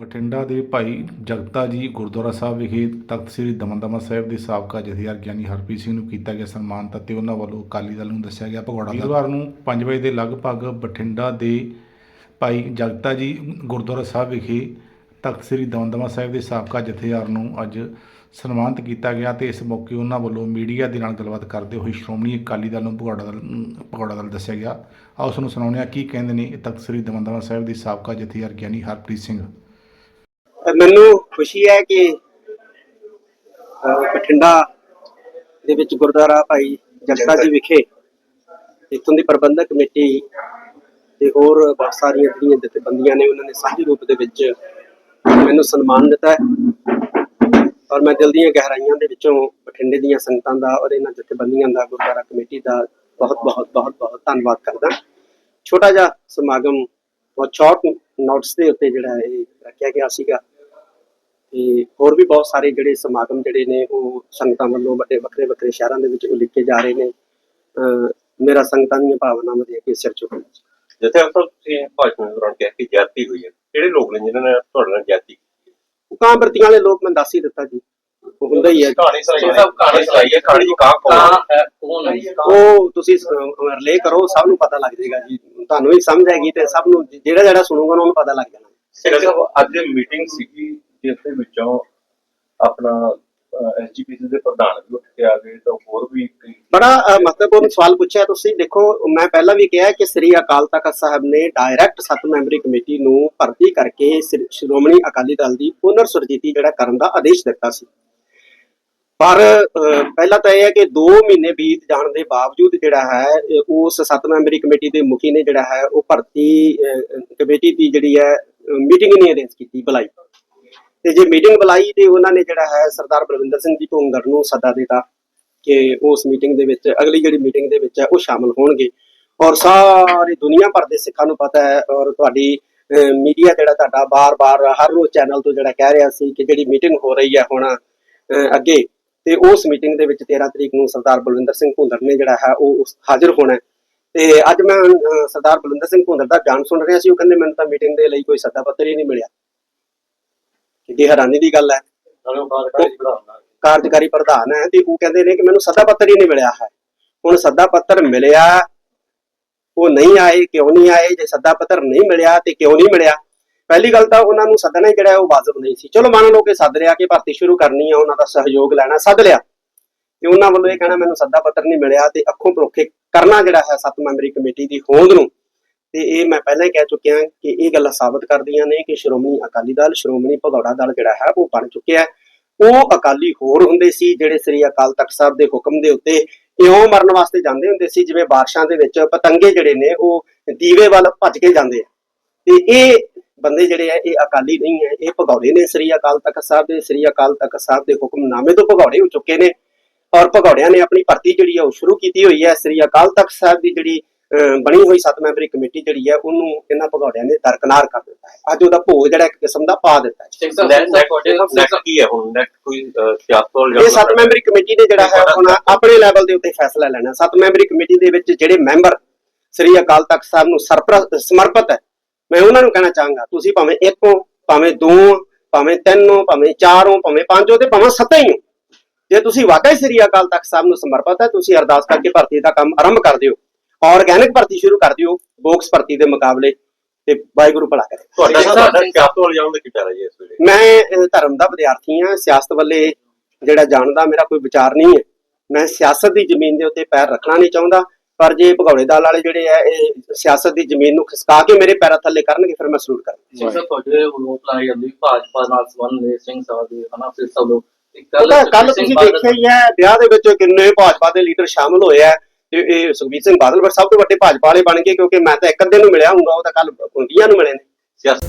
ਬਠਿੰਡਾ ਦੇ ਭਾਈ ਜਗਤਾ ਜੀ ਗੁਰਦੁਆਰਾ ਸਾਹਿਬ ਵਿਖੇ ਤਖਤ ਸ੍ਰੀ ਦਮਨਦਮਾ ਸਾਹਿਬ ਦੇ ਸਾਬਕਾ ਜਥੇਦਾਰ ਗਿਆਨੀ ਹਰਪ੍ਰੀਤ ਸਿੰਘ ਨੂੰ ਕੀਤਾ ਗਿਆ ਸਨਮਾਨਿਤ ਅਤੇ ਉਹਨਾਂ ਵੱਲੋਂ ਅਕਾਲੀ ਦਲ ਨੂੰ ਦੱਸਿਆ ਗਿਆ ਭਗੌੜਾ ਵੀਰਵਾਰ ਨੂੰ 5 ਵਜੇ ਦੇ ਲਗਭਗ ਬਠਿੰਡਾ ਦੇ ਭਾਈ ਜਗਤਾ ਜੀ ਗੁਰਦੁਆਰਾ ਸਾਹਿਬ ਵਿਖੇ ਤਖਤ ਸ੍ਰੀ ਦਮਦਮਾ ਸਾਹਿਬ ਦੇ ਸਾਬਕਾ ਜਥੇਦਾਰ ਨੂੰ ਅੱਜ ਸਨਮਾਨਿਤ ਕੀਤਾ ਗਿਆ ਤੇ ਇਸ ਮੌਕੇ ਉਹਨਾਂ ਵੱਲੋਂ ਮੀਡੀਆ ਦੇ ਨਾਲ ਗੱਲਬਾਤ ਕਰਦੇ ਹੋਏ ਸ਼੍ਰੋਮਣੀ ਅਕਾਲੀ ਦਲ ਨੂੰ ਭਗੌੜਾ ਦਲ ਭਗੌੜਾ ਦਲ ਦੱਸਿਆ ਗਿਆ। ਆਓ ਉਸ ਨੂੰ ਸੁਣਾਉਂਦੇ ਹਾਂ ਕੀ ਕਹਿੰਦੇ ਨੇ ਤਖਤ ਸ੍ਰੀ ਦਮਦਮਾ ਸਾਹਿਬ ਦੇ ਸਾਬਕਾ ਜਥੇਦਾਰ ਗਿਆਨੀ ਹਰਪ੍ਰੀਤ ਸਿੰਘ। ਮੈਨੂੰ ਖੁਸ਼ੀ ਹੈ ਕਿ ਅਹ, ਬਠਿੰਡਾ ਦੇ ਵਿੱਚ ਗੁਰਦੁਆਰਾ ਭਾਈ ਜਗਤਾ ਜੀ ਵਿਖੇ ਇੱਥੋਂ ਦੀ ਪ੍ਰਬੰਧਕ ਕਮੇਟੀ ਤੇ ਹੋਰ ਬਹੁਤ ਸਾਰੀਆਂ ਜਿਹੜੀਆਂ ਜਥੇਬੰਦੀਆਂ ਨੇ ਉਹਨਾਂ ਨੇ ਸਾਂਝੇ ਰੂਪ ਦੇ ਵਿੱਚ ਮੈਨੂੰ ਸਨਮਾਨ ਦਿੱਤਾ ਹੈ। ਔਰ ਮੈਂ ਦਿਲ ਦੀਆਂ ਗਹਿਰਾਈਆਂ ਦੇ ਵਿੱਚੋਂ ਬਠਿੰਡੇ ਦੀਆਂ ਸੰਗਤਾਂ ਦਾ ਔਰ ਇਹਨਾਂ ਜਥੇਬੰਦੀਆਂ ਦਾ ਗੁਰਦੁਆਰਾ ਕਮੇਟੀ ਦਾ ਬਹੁਤ ਬਹੁਤ ਬਹੁਤ ਬਹੁਤ ਧੰਨਵਾਦ ਕਰਦਾ ਛੋਟਾ ਜਿਹਾ ਸਮਾਗਮ ਬਹੁਤ ਸ਼ਾਰਟ ਨੋਟਸ ਦੇ ਉੱਤੇ ਜਿਹੜਾ ਇਹ ਰੱਖਿਆ ਗਿਆ ਸੀਗਾ। ਹੋਰ ਵੀ ਬਹੁਤ ਸਾਰੇ ਜਿਹੜੇ ਸਮਾਗਮ ਜਿਹੜੇ ਨੇ ਉਹ ਸੰਗਤਾਂ ਵੱਲੋਂ ਵੱਡੇ ਵੱਖਰੇ ਵੱਖਰੇ ਸ਼ਹਿਰਾਂ ਦੇ ਵਿੱਚ ਉਲੀਕੇ ਜਾ ਰਹੇ ਨੇ। ਮੇਰਾ ਸੰਗਤਾਂ ਦੀਆਂ ਭਾਵਨਾਵਾਂ ਦੇ ਅੱਗੇ ਸਿਰ ਝੁਕਾਉਣਾ ਜਿੱਥੇ ਅਕਸਰ ਤੁਸੀਂ ਭਾਸ਼ਣ ਦੇ ਦੌਰਾਨ ਕਿਹਾ ਕਿ ਜਾਤੀ ਹੋਈ ਹੈ ਕਿਹੜੇ ਲੋਕ ਨੇ ਜਿਨ੍ਹਾਂ ਨੇ ਤੁਹਾਡੇ ਨਾਲ ਜਾਤੀ ਕੀਤੀ ਹੈ? ਕਾਂ ਵਰਤੀਆਂ ਵਾਲੇ ਲੋਕ ਮੈਂ ਦੱਸ ਹੀ ਦਿੱਤਾ ਜੀ। ਉਹ ਹੁੰਦਾ ਹੀ ਹੈ। ਕਹਾਣੀ ਸੁਣਾਈ ਹੈ ਕਹਾਣੀ ਸੁਣਾਈ ਹੈ ਕਹਾਣੀ ਜੀ ਕਾਂ ਕੌਣ ਹੈ? ਉਹ ਤੁਸੀਂ ਰਿਲੇ ਕਰੋ ਸਭ ਨੂੰ ਪਤਾ ਲੱਗ ਜਾਏਗਾ ਜੀ। ਤੁਹਾਨੂੰ ਵੀ ਸਮਝ ਆਏਗੀ ਤੇ ਸਭ ਨੂੰ ਜਿਹੜਾ ਜਿਹੜਾ ਸੁਣੂਗਾ ਉਹਨੂੰ ਪਤਾ ਲੱਗ ਜਾਣਾ। ਅੱਜ ਮੀਟਿੰਗ ਸੀਗੀ ਜਿਸ ਦੇ ਵਿੱਚੋਂ ਆਪਣਾ ਐਸਜੀਪੀਸੀ ਦੇ ਪ੍ਰਧਾਨ ਵੀ ਉੱਠ ਕੇ ਆ ਗਏ ਤਾਂ ਹੋਰ ਵੀ ਬੜਾ ਮਹੱਤਵਪੂਰਨ ਸਵਾਲ ਪੁੱਛਿਆ ਤੁਸੀਂ। ਦੇਖੋ, ਮੈਂ ਪਹਿਲਾਂ ਵੀ ਕਿਹਾ ਕਿ ਸ੍ਰੀ ਅਕਾਲ ਤਖਤ ਸਾਹਿਬ ਨੇ ਡਾਇਰੈਕਟ ਸੱਤ ਮੈਂਬਰੀ ਕਮੇਟੀ ਨੂੰ ਭਰਤੀ ਕਰਕੇ ਸ਼੍ਰੋਮਣੀ ਅਕਾਲੀ ਦਲ ਦੀ ਪੁਨਰ ਸੁਰਜੀਤੀ ਜਿਹੜਾ ਕਰਨ ਦਾ ਆਦੇਸ਼ ਦਿੱਤਾ ਸੀ। ਪਰ ਪਹਿਲਾਂ ਤਾਂ ਇਹ ਹੈ ਕਿ 2 ਮਹੀਨੇ ਬੀਤ ਜਾਣ ਦੇ ਬਾਵਜੂਦ ਜਿਹੜਾ ਹੈ ਉਸ ਸੱਤ ਮੈਂਬਰੀ ਕਮੇਟੀ ਦੇ ਮੁਖੀ ਨੇ ਜਿਹੜਾ ਹੈ, ਉਹ ਭਰਤੀ ਕਮੇਟੀ ਦੀ ਜਿਹੜੀ ਹੈ ਮੀਟਿੰਗ ਨਹੀਂ ਅਰੇਂਜ ਕੀਤੀ, ਬੁਲਾਈ। ਤੇ ਜੇ ਮੀਟਿੰਗ ਬੁਲਾਈ ਤੇ ਉਹਨਾਂ ਨੇ ਜਿਹੜਾ ਹੈ ਸਰਦਾਰ ਬਲਵਿੰਦਰ ਸਿੰਘ ਜੀ ਭੁੰਗਰ ਨੂੰ ਸੱਦਾ ਦਿੱਤਾ ਕਿ ਉਸ ਮੀਟਿੰਗ ਦੇ ਵਿੱਚ, ਅਗਲੀ ਜਿਹੜੀ ਮੀਟਿੰਗ ਦੇ ਵਿੱਚ ਹੈ, ਉਹ ਸ਼ਾਮਲ ਹੋਣਗੇ। ਔਰ ਸਾਰੀ ਦੁਨੀਆ ਭਰ ਦੇ ਸਿੱਖਾਂ ਨੂੰ ਪਤਾ ਹੈ ਔਰ ਤੁਹਾਡੀ ਮੀਡੀਆ ਜਿਹੜਾ ਤੁਹਾਡਾ ਬਾਰ-ਬਾਰ, ਹਰ ਰੋਜ਼ ਚੈਨਲ ਤੋਂ ਜਿਹੜਾ ਕਹਿ ਰਿਹਾ ਸੀ ਕਿ ਜਿਹੜੀ ਮੀਟਿੰਗ ਹੋ ਰਹੀ ਹੈ ਹੁਣ ਅੱਗੇ, ਤੇ ਉਸ ਮੀਟਿੰਗ ਦੇ ਵਿੱਚ 13 ਤਰੀਕ ਨੂੰ ਸਰਦਾਰ ਬਲਵਿੰਦਰ ਸਿੰਘ ਭੁੰਦਰ ਨੇ ਜਿਹੜਾ ਹੈ, ਉਹ ਹਾਜ਼ਰ ਹੋਣਾ ਹੈ। ਤੇ ਅੱਜ ਮੈਂ ਸਰਦਾਰ ਬਲਵਿੰਦਰ ਸਿੰਘ ਭੁੰਦਰ ਦਾ ਬਿਆਨ ਸੁਣ ਰਿਹਾ ਸੀ, ਉਹ ਕਹਿੰਦੇ ਮੈਨੂੰ ਤਾਂ ਮੀਟਿੰਗ ਦੇ ਲਈ ਕੋਈ ਸੱਦਾ ਪੱਤਰ ਹੀ ਨਹੀਂ ਮਿਲਿਆ। ਕਿ ਹੈਰਾਨੀ ਦੀ ਗੱਲ ਹੈ। ਕਾਰਜਕਾਰੀ ਪ੍ਰਧਾਨ ਹੈ ਤੇ ਉਹ ਕਹਿੰਦੇ ਨੇ ਕਿ ਮੈਨੂੰ ਸੱਦਾ ਪੱਤਰ ਹੀ ਨਹੀਂ ਮਿਲਿਆ ਹੈ। ਹੁਣ ਸੱਦਾ ਪੱਤਰ ਮਿਲਿਆ ਉਹ ਨਹੀਂ ਆਏ ਕਿਉਂ ਨਹੀਂ ਆਏ? ਜੇ ਸੱਦਾ ਪੱਤਰ ਨਹੀਂ ਮਿਲਿਆ ਤੇ ਕਿਉਂ ਨਹੀਂ ਮਿਲਿਆ? ਪਹਿਲੀ ਗੱਲ ਤਾਂ ਉਹਨਾਂ ਨੂੰ ਸੱਦਣਾ ਜਿਹੜਾ ਉਹ ਵਾਜਬ ਨਹੀਂ ਸੀ। ਚਲੋ ਮੰਨ ਲਓ ਕਿ ਸੱਦ ਲਿਆ ਕਿ ਭਰਤੀ ਸ਼ੁਰੂ ਕਰਨੀ ਹੈ ਉਹਨਾਂ ਦਾ ਸਹਿਯੋਗ ਲੈਣਾ ਸੱਦ ਲਿਆ। ਤੇ ਉਹਨਾਂ ਵੱਲੋਂ ਇਹ ਕਹਿਣਾ ਮੈਨੂੰ ਸੱਦਾ ਪੱਤਰ ਨਹੀਂ ਮਿਲਿਆ ਤੇ ਅੱਖੋਂ ਪਰੋਖੇ ਕਰਨਾ ਜਿਹੜਾ ਹੈ ਸੱਤ ਮੈਂਬਰੀ ਕਮੇਟੀ ਦੀ ਹੋਂਦ ਨੂੰ? ਤੇ ਇਹ ਮੈਂ ਪਹਿਲਾਂ ਹੀ ਕਹਿ ਚੁੱਕਿਆ ਕਿ ਇਹ ਗੱਲਾਂ ਸਾਬਤ ਕਰਦੀਆਂ ਨੇ ਕਿ ਸ਼੍ਰੋਮਣੀ ਅਕਾਲੀ ਦਲ, ਸ਼੍ਰੋਮਣੀ ਭਗੌੜਾ ਦਲ ਜਿਹੜਾ ਹੈ, ਉਹ ਬਣ ਚੁੱਕਿਆ ਉਹ ਅਕਾਲੀ ਹੋਰ ਹੁੰਦੇ ਸੀ ਜਿਹੜੇ ਸ੍ਰੀ ਅਕਾਲ ਤਖਤ ਸਾਹਿਬ ਦੇ ਹੁਕਮ ਦੇ ਉੱਤੇ ਇਉਂ ਮਰਨ ਵਾਸਤੇ ਜਾਂਦੇ ਹੁੰਦੇ ਸੀ, ਜਿਵੇਂ ਬਾਰਿਸ਼ਾਂ ਦੇ ਵਿੱਚ ਪਤੰਗੇ ਜਿਹੜੇ ਨੇ, ਉਹ ਦੀਵੇ ਵੱਲ ਭੱਜ ਕੇ ਜਾਂਦੇ ਆ। ਤੇ ਇਹ ਬੰਦੇ ਜਿਹੜੇ ਆ, ਇਹ ਅਕਾਲੀ ਨਹੀਂ ਹੈ ਇਹ ਭਗੌੜੇ ਨੇ। ਸ੍ਰੀ ਅਕਾਲ ਤਖਤ ਸਾਹਿਬ ਦੇ, ਸ੍ਰੀ ਅਕਾਲ ਤਖਤ ਸਾਹਿਬ ਦੇ ਹੁਕਮਨਾਮੇ ਤੋਂ ਭਗੌੜੇ ਹੋ ਚੁੱਕੇ ਨੇ। ਔਰ ਭਗੌੜਿਆਂ ਨੇ ਆਪਣੀ ਭਰਤੀ ਜਿਹੜੀ ਹੈ ਉਹ ਸ਼ੁਰੂ ਕੀਤੀ ਹੋਈ ਹੈ। ਸ੍ਰੀ ਅਕਾਲ ਤਖਤ ਸਾਹਿਬ ਦੀ ਜਿਹੜੀ ਬਣੀ ਹੋਈ ਸੱਤ ਮੈਂਬਰੀ ਕਮੇਟੀ ਜਿਹੜੀ ਹੈ ਉਹਨੂੰ ਇਹਨਾਂ ਭਗੌੜਿਆਂ ਨੇ ਦਰਕਨਾਰ ਕਰ ਦਿੱਤਾ ਹੈ। ਅੱਜ ਉਹਦਾ ਭੋਗ ਜਿਹੜਾ ਇੱਕ ਕਿਸਮ ਦਾ ਪਾ ਦਿੱਤਾ ਹੈ। ਇਹ ਸੱਤ ਮੈਂਬਰੀ ਕਮੇਟੀ ਨੇ ਜਿਹੜਾ ਹੈ ਹੁਣ ਆਪਣੇ ਲੈਵਲ ਦੇ ਉੱਤੇ ਫੈਸਲਾ ਲੈਣਾ। ਸੱਤ ਮੈਂਬਰੀ ਕਮੇਟੀ ਦੇ ਵਿੱਚ ਜਿਹੜੇ ਮੈਂਬਰ ਸ੍ਰੀ ਅਕਾਲ ਤਖਤ ਸਾਹਿਬ ਨੂੰ ਸਮਰਪਿਤ ਹੈ ਮੈਂ ਉਹਨਾਂ ਨੂੰ ਕਹਿਣਾ ਚਾਹਾਂਗਾ ਤੁਸੀਂ ਭਾਵੇਂ ਇੱਕ ਹੋ ਭਾਵੇਂ ਦੋ ਭਾਵੇਂ ਤਿੰਨ ਹੋ ਭਾਵੇਂ ਚਾਰ ਹੋ ਭਾਵੇਂ ਪੰਜ ਹੋ ਤੇ ਭਾਵੇਂ ਸੱਤ ਹੀ ਹੋ। ਜੇ ਤੁਸੀਂ ਵਾਕਈ ਸ੍ਰੀ ਅਕਾਲ ਤਖਤ ਸਾਹਿਬ ਨੂੰ ਸਮਰਪਿਤ ਹੈ ਤੁਸੀਂ ਅਰਦਾਸ ਕਰਕੇ ਭਰਤੀ ਦਾ ਕੰਮ ਆਰੰਭ ਕਰ ਦਿਓ। ਆਰਗੈਨਿਕ ਭਰਤੀ ਸ਼ੁਰੂ ਕਰ ਦਿਓ ਬੋਕਸ ਭਰਤੀ ਦੇ ਮੁਕਾਬਲੇ ਤੇ ਵਾਹਿਗੁਰੂ ਭਲਾ ਕਰੇ। ਤੁਹਾਡਾ ਸਾਹਿਬ, ਤੁਹਾਡਾ ਸਿਆਸਤ ਵੱਲ ਜਾਣ ਦਾ ਕੀ ਚਾਹ ਜੀ ਇਸ ਵੇਲੇ? ਮੈਂ ਧਰਮ ਦਾ ਵਿਦਿਆਰਥੀ ਹਾਂ ਸਿਆਸਤ ਵੱਲੇ ਜਿਹੜਾ ਜਾਣਦਾ ਮੇਰਾ ਕੋਈ ਵਿਚਾਰ ਨਹੀਂ ਹੈ। ਮੈਂ ਸਿਆਸਤ ਦੀ ਜ਼ਮੀਨ ਦੇ ਉੱਤੇ ਪੈਰ ਰੱਖਣਾ ਨਹੀਂ ਚਾਹੁੰਦਾ ਪਰ ਜੇ ਭਗੌੜੇ ਦਾਲ ਵਾਲੇ ਜਿਹੜੇ ਆ ਇਹ ਸਿਆਸਤ ਦੀ ਜ਼ਮੀਨ ਨੂੰ ਖਿਸਕਾ ਕੇ ਮੇਰੇ ਪੈਰਾਂ ਥੱਲੇ ਕਰਨਗੇ ਫਿਰ ਮੈਂ ਸਲੂਟ ਕਰਾਂਗਾ। ਸਿੰਘ ਸਾਹਿਬ ਤੁਹਾਡੇ ਰੋਪ ਲਾਈ ਜਾਂਦੀ ਭਾਜਪਾ ਨਾਲ ਸੰਬੰਧ ਨੇ ਸਿੰਘ ਸਾਹਿਬ ਦੇ ਹਨਾ ਫਿਰ ਸਭ ਲੋਕ ਕੱਲ ਤੁਸੀਂ ਦੇਖਿਆ ਹੀ ਹੈ ਵਿਆਹ ਦੇ ਵਿੱਚ ਕਿੰਨੇ ਭਾਜਪਾ ਦੇ ਲੀਡਰ ਸ਼ਾਮਲ ਹੋਏ ਆ। ਤੇ ਇਹ ਸੁਖਬੀਰ ਸਿੰਘ ਬਾਦਲ ਫਿਰ ਸਭ ਤੋਂ ਵੱਡੇ ਭਾਜਪਾ ਵਾਲੇ ਬਣ ਗਏ ਕਿਉਂਕਿ ਮੈਂ ਤਾਂ ਇੱਕ ਅੱਧੇ ਨੂੰ ਮਿਲਿਆ ਹੂੰਗਾ ਉਹ ਤਾਂ ਕੱਲ 20 ਨੂੰ ਮਿਲੇ ਨੇ। ਸਿਆਸਤ